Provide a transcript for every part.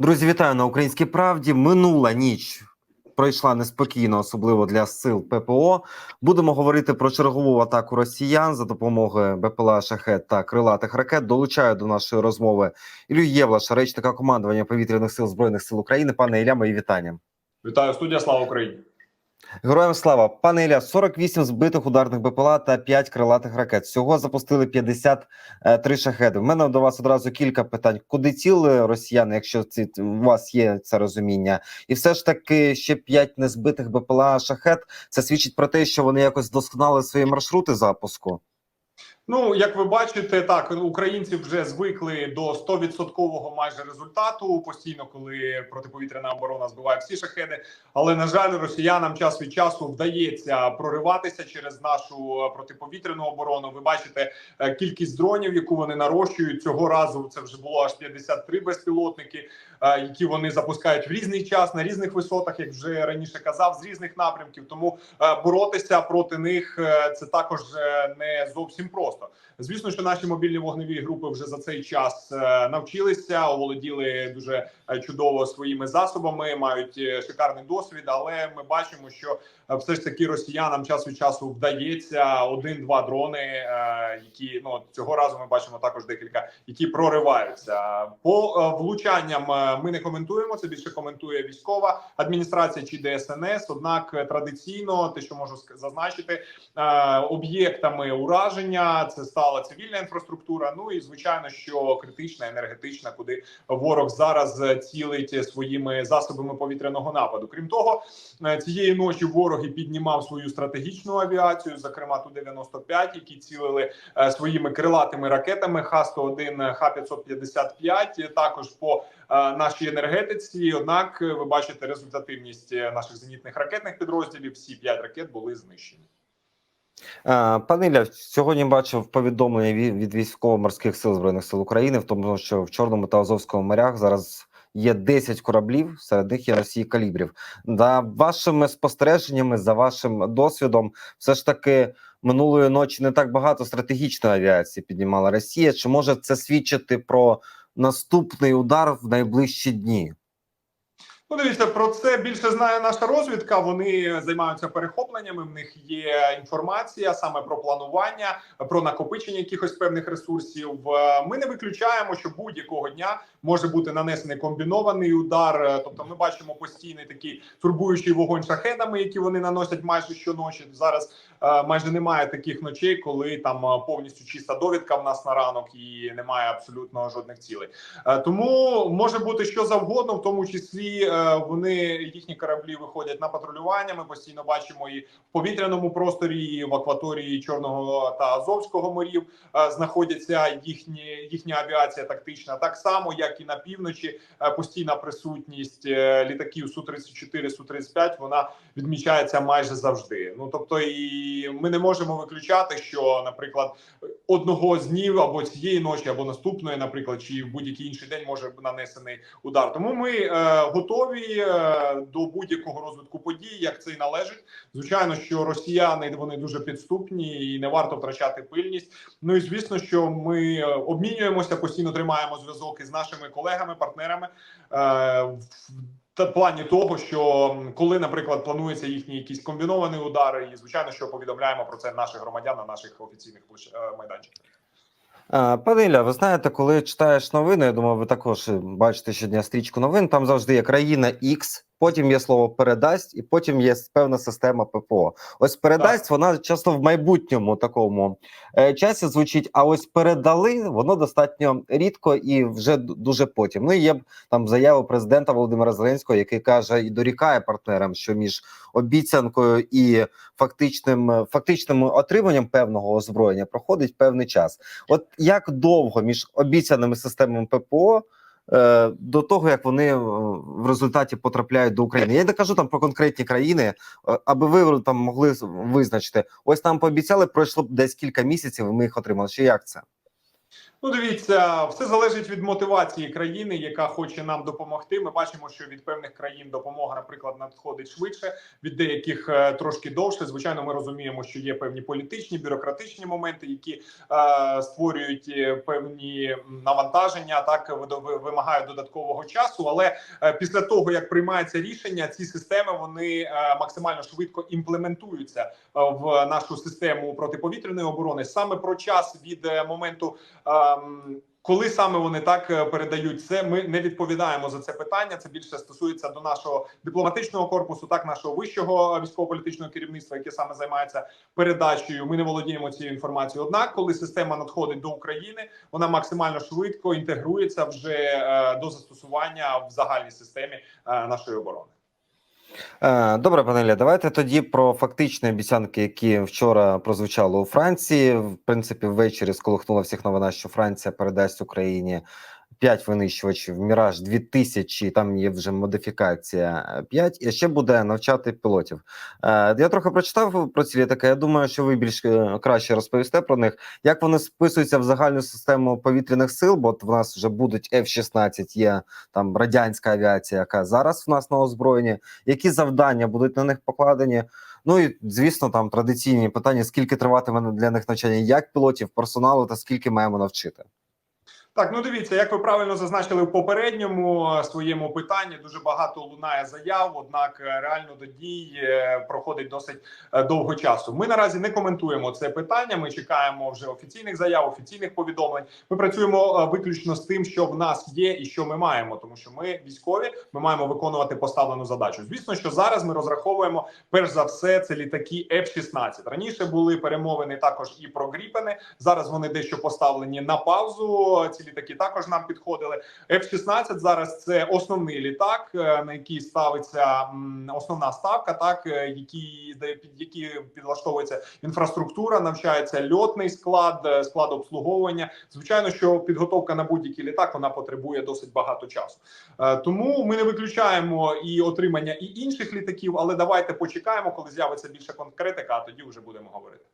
Друзі, вітаю на українській правді. Минула ніч пройшла неспокійно, особливо для сил ППО. Будемо говорити про чергову атаку росіян за допомогою БПЛА Шахет та крилатих ракет. Долучаю до нашої розмови Ілю Євлаша, речника командування повітряних сил збройних сил України. Пане Ілля, мої вітання. Вітаю студія, слава Україні. Героям слава, пане Ілля, 48 збитих ударних БПЛА та 5 крилатих ракет. Всього запустили 53 шахеди. У мене до вас одразу кілька питань. Куди ціли росіяни, якщо ці у вас є це розуміння, і все ж таки ще 5 незбитих БПЛА шахет. Це свідчить про те, що вони якось вдосконали свої маршрути запуску. Ну, як ви бачите, так українці вже звикли до 100% майже результату постійно, коли протиповітряна оборона збиває всі шахеди. Але на жаль, росіянам час від часу вдається прориватися через нашу протиповітряну оборону. Ви бачите е, кількість дронів, яку вони нарощують цього разу. Це вже було аж 53 безпілотники, е, які вони запускають в різний час на різних висотах, як вже раніше казав, з різних напрямків. Тому е, боротися проти них е, це також е, не зовсім просто. просто Звісно, що наші мобільні вогневі групи вже за цей час е, навчилися, оволоділи дуже е, чудово своїми засобами, мають е, шикарний досвід. Але ми бачимо, що все ж таки росіянам час від часу вдається один-два дрони, які ну цього разу ми бачимо також декілька, які прориваються по влучанням. Ми не коментуємо це. Більше коментує військова адміністрація чи ДСНС. Однак традиційно, те, що можу зазначити, об'єктами ураження це стала цивільна інфраструктура. Ну і звичайно, що критична, енергетична, куди ворог зараз е, цілить своїми засобами повітряного нападу. Крім того, е, цієї ночі ворог і піднімав свою стратегічну авіацію, зокрема ту 95 які цілили е, своїми крилатими ракетами Х-101, Х-555, також по нашій енергетиці. Однак, ви бачите результативність наших зенітних ракетних підрозділів. Всі п'ять ракет були знищені. Е, Пане сьогодні бачив повідомлення від військово-морських сил збройних сил України, в тому, що в Чорному та Азовському морях зараз є 10 кораблів, серед них є Росії калібрів. За вашими спостереженнями, за вашим досвідом, все ж таки минулої ночі не так багато стратегічної авіації піднімала Росія. Чи може це свідчити про наступний удар в найближчі дні? Ну, дивіться, про це більше знає наша розвідка. Вони займаються перехопленнями. В них є інформація саме про планування, про накопичення якихось певних ресурсів. Е, Ми не виключаємо, що будь-якого дня може бути нанесений комбінований удар. Е, Тобто, ми бачимо постійний такий турбуючий вогонь шахедами, які вони наносять майже щоночі. Зараз е, майже немає таких ночей, коли там повністю чиста довідка в нас на ранок і немає абсолютно жодних цілей. Тому може бути що завгодно, в тому числі вони їхні кораблі виходять на патрулювання. Ми постійно бачимо і в повітряному просторі, і в акваторії Чорного та Азовського морів е, знаходяться їхні їхня авіація тактична, так само як і на півночі. е, Постійна присутність е, літаків су 34 су 35 вона відмічається майже завжди. Ну тобто, і ми не можемо виключати, що, наприклад, одного з днів або цієї ночі, або наступної, наприклад, чи в будь-який інший день може нанесений удар. Тому ми е, готові е, до будь-якого розвитку подій, як це і належить. Звичайно, що росіяни вони дуже підступні і не варто втрачати пильність. Ну і звісно, що ми е, обмінюємося, постійно тримаємо зв'язок із нашими колегами, партнерами. Е, та плані того, що коли, наприклад, планується їхні якісь комбіновані удари, і звичайно, що повідомляємо про це наших громадян на наших офіційних е, майданчиках. Пане Ілля, ви знаєте, коли читаєш новини, я думаю, ви також е, бачите щодня стрічку новин. Там завжди є країна X, потім є слово передасть, і потім є певна система ППО. Ось передасть вона часто в майбутньому такому е, часі звучить. А ось передали воно достатньо рідко і вже дуже потім. Ну і є там заява президента Володимира Зеленського, який каже і дорікає партнерам, що між обіцянкою і фактичним фактичним отриманням певного озброєння проходить певний час. От як довго між обіцяними системами ППО до того, як вони е, в результаті потрапляють до України? Я не кажу там про конкретні країни, е, аби ви там могли визначити. Ось нам пообіцяли, пройшло десь кілька місяців, і ми їх отримали. Чи як це? Ну, дивіться, все залежить від мотивації країни, яка хоче нам допомогти. Ми бачимо, що від певних країн допомога, наприклад, надходить швидше, від деяких е, трошки довше. Звичайно, ми розуміємо, що є певні політичні, бюрократичні моменти, які е, створюють е, певні навантаження, так вимагають додаткового часу. Але е, після того як приймається рішення, ці системи вони е, максимально швидко імплементуються е, в нашу систему протиповітряної оборони. Саме про час від е, моменту. Ем, Коли саме вони так е, передають це, ми не відповідаємо за це питання. Це більше стосується до нашого дипломатичного корпусу, так нашого вищого військово-політичного керівництва, яке саме займається передачею. Ми не володіємо цією інформацією. Однак, коли система надходить до України, вона максимально швидко інтегрується вже е, до застосування в загальній системі е, нашої оборони. Е, Добре, пане Ілля, давайте тоді про фактичні обіцянки, які вчора прозвучали у Франції. В принципі, ввечері сколихнула всіх новина, що Франція передасть Україні 5 винищувачів Міраж 2000, там є вже модифікація е, 5, і ще буде навчати пілотів. Е, Я трохи прочитав про ці літаки. Я думаю, що ви більш е, краще розповісте про них. Як вони списуються в загальну систему повітряних сил? Бо от в нас вже будуть F-16, є там радянська авіація, яка зараз в нас на озброєнні. Які завдання будуть на них покладені? Ну і звісно, там традиційні питання: скільки триватиме для них навчання, як пілотів, персоналу та скільки маємо навчити? Так, ну дивіться, як ви правильно зазначили в попередньому е, своєму питанні, дуже багато лунає заяв. Однак е, реально до дій е, проходить досить довго часу. Ми наразі не коментуємо це питання. Ми чекаємо вже офіційних заяв, офіційних повідомлень. Ми працюємо виключно з тим, що в нас є і що ми маємо, тому що ми військові, ми маємо виконувати поставлену задачу. Звісно, що зараз ми розраховуємо перш за все це літаки F-16. Раніше були перемовини також і про Гріпени. Зараз вони дещо поставлені на паузу. Ці літаки також нам підходили. F-16 зараз це основний літак, е, на який ставиться основна ставка, так е, які де під які підлаштовується інфраструктура, навчається льотний склад, е, склад обслуговування. Звичайно, що підготовка на будь-який літак вона потребує досить багато часу. Тому ми не виключаємо і отримання і інших літаків, але давайте почекаємо, коли з'явиться більше конкретика, а тоді вже будемо говорити.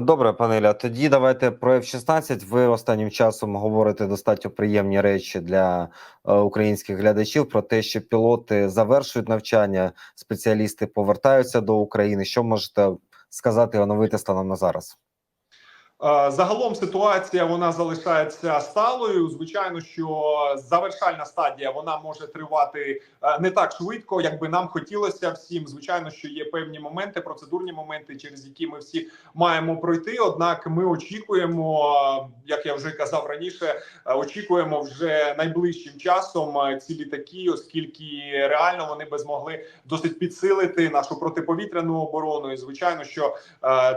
Добре, пане Ілля, тоді давайте про F-16. Ви останнім часом говорите достатньо приємні речі для е, українських глядачів про те, що пілоти завершують навчання, спеціалісти повертаються до України. Що можете сказати оновити станом на зараз? Е, Загалом ситуація вона залишається сталою. Звичайно, що завершальна стадія вона може тривати е, не так швидко, як би нам хотілося всім. Звичайно, що є певні моменти, процедурні моменти, через які ми всі маємо пройти. Однак, ми очікуємо, е, як я вже казав раніше, очікуємо вже найближчим часом ці літаки, оскільки реально вони би змогли досить підсилити нашу протиповітряну оборону. І звичайно, що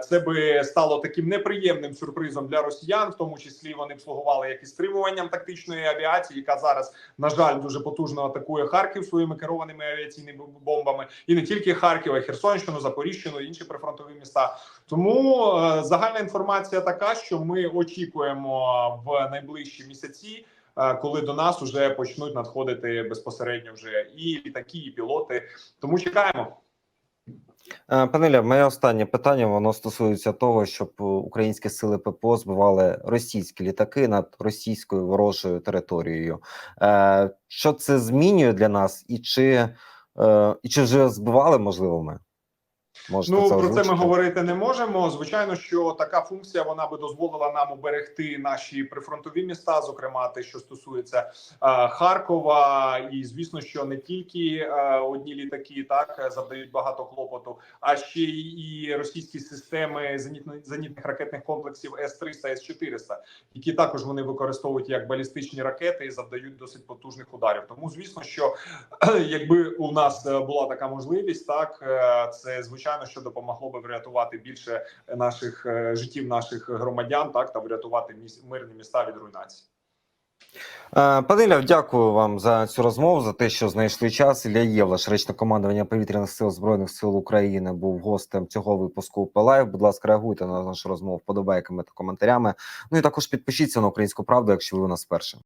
це би стало таким неприємним сюрпризом для росіян, в тому числі вони б слугували як і стримуванням тактичної авіації, яка зараз на жаль дуже потужно атакує Харків своїми керованими авіаційними бомбами, і не тільки Харків, а й Херсонщину, Запоріжжину, інші прифронтові міста. Тому е, загальна інформація така, що ми очікуємо в найближчі місяці. е, Коли до нас вже почнуть надходити безпосередньо вже і літаки, і пілоти, тому чекаємо. Е, Пане Ілля, моє останнє питання воно стосується того, щоб українські сили ППО збивали російські літаки над російською ворожою територією. Е, Що це змінює для нас, і чи, е, і чи вже збивали можливо ми? Можете Ну про це ми говорити не можемо. Звичайно, що така функція вона би дозволила нам уберегти наші прифронтові міста, зокрема те, що стосується е, Харкова, і звісно, що не тільки е, одні літаки так завдають багато клопоту, а ще і російські системи зенітно- зенітних ракетних комплексів С 300 С 400 які також вони використовують як балістичні ракети і завдають досить потужних ударів. Тому звісно, що якби у нас е, була така можливість, так е, це звичайно, що допомогло би врятувати більше наших е, життів наших громадян, так та врятувати міс- мирні міста від руйнації. Е, Пане Ілля, дякую вам за цю розмову, за те, що знайшли час. Ілля Євлаш, речник командування повітряних сил збройних сил України, був гостем цього випуску Пелайв. Будь ласка, реагуйте на нашу розмову вподобайками та коментарями. Ну і також підпишіться на українську правду, якщо ви у нас вперше.